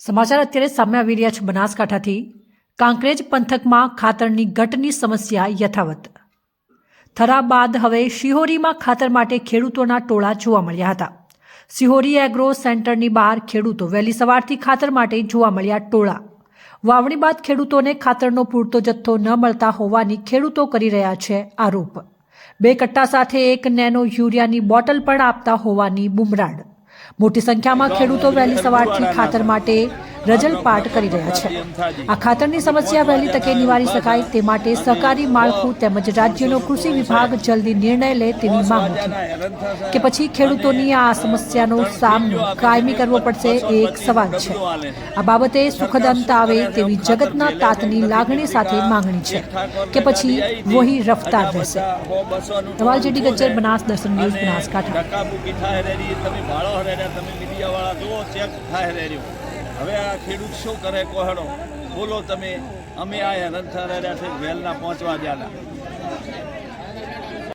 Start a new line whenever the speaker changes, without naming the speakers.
સમાચાર અત્યારે સામે આવી રહ્યા છે બનાસકાંઠાથી. કાંકરેજ પંથકમાં ખાતરની ઘટની સમસ્યા યથાવત. થરા બાદ હવે શિહોરીમાં ખાતર માટે ખેડૂતોના ટોળા જોવા મળ્યા હતા. શિહોરી એગ્રો સેન્ટરની બહાર ખેડૂતો વહેલી સવારથી ખાતર માટે જોવા મળ્યા ટોળા. વાવણી બાદ ખેડૂતોને ખાતરનો પૂરતો જથ્થો ન મળતા હોવાની ખેડૂતો કરી રહ્યા છે આરોપ. બે કટ્ટા સાથે એક નેનો યુરિયાની બોટલ પણ આપતા હોવાની બુમરાડ મોટી સંખ્યામાં ખેડૂતો વહેલી સવારથી ખાતર માટે રજલપાટ કરી રહ્યા છે. આ ખાતરની સમસ્યા વહેલી તકે નિવારી શકાય તે માટે સહકારી માળખું તેમજ રાજ્યનો કૃષિ વિભાગ જલ્દી નિર્ણય લે તેવી માંગ કે પછી ખેડૂતોની આ સમસ્યાનો સામનો કાયમી કરવો પડશે એક સવાલ છે. આ બાબતે સુખદ અંત આવે તેવી જગતના તાતની લાગણી સાથે માંગણી છે. કે પછી વહી રફતાર રહેશે. ધવલ જેડી બનાસ દર્શન ન્યૂઝ, બનાસકાંઠા.
તમે ભાળો તમે મીડિયાવાળા, જુઓ, ચેક થાય રેડ્યું હવે આ ખેડૂત શું કરે? કોહડો બોલો તમે. અમે આ હેરાન છે, વેલના પહોંચવા જ્યાંના